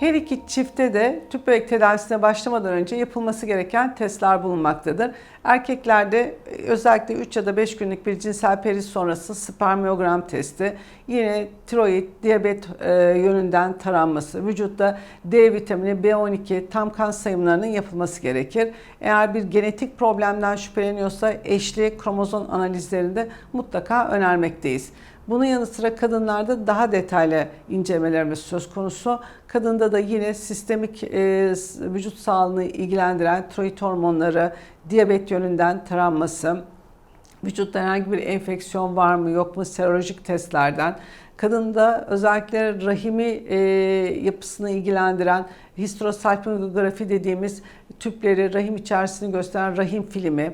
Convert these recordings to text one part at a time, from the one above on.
her iki çifte de tüp bebek tedavisine başlamadan önce yapılması gereken testler bulunmaktadır. Erkeklerde e, özellikle 3 ya da 5 günlük bir cinsel periz sonrası spermiyogram testi, yine tiroid, diyabet e, yönünden taranması, vücutta D vitamini, B12, tam kan sayımlarının yapılması gerekir. Eğer bir genetik problemden şüpheleniyorsa eşli kromozom analizlerinde mutlaka önermekteyiz. Bunun yanı sıra kadınlarda daha detaylı incelemelerimiz söz konusu. Kadında da yine sistemik e, vücut sağlığını ilgilendiren tiroid hormonları, diyabet yönünden taranması, vücutta herhangi bir enfeksiyon var mı yok mu serolojik testlerden, kadında özellikle rahimi e, yapısını ilgilendiren histerosalpingografi dediğimiz tüpleri, rahim içerisini gösteren rahim filmi,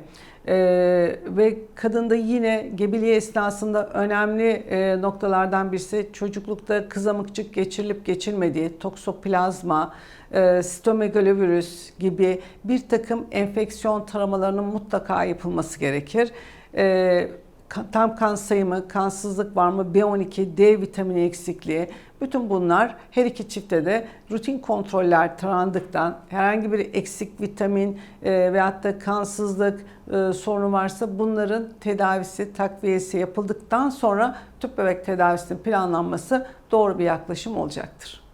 ee, ve kadında yine gebeliği esnasında önemli e, noktalardan birisi çocuklukta kızamıkçık geçirilip geçirmediği toksoplazma, e, stomegalovirüs gibi bir takım enfeksiyon taramalarının mutlaka yapılması gerekir. E, tam kan sayımı, kansızlık var mı, B12, D vitamini eksikliği, bütün bunlar her iki çifte de rutin kontroller tarandıktan herhangi bir eksik vitamin e, veyahut da kansızlık e, sorunu varsa bunların tedavisi, takviyesi yapıldıktan sonra tüp bebek tedavisinin planlanması doğru bir yaklaşım olacaktır.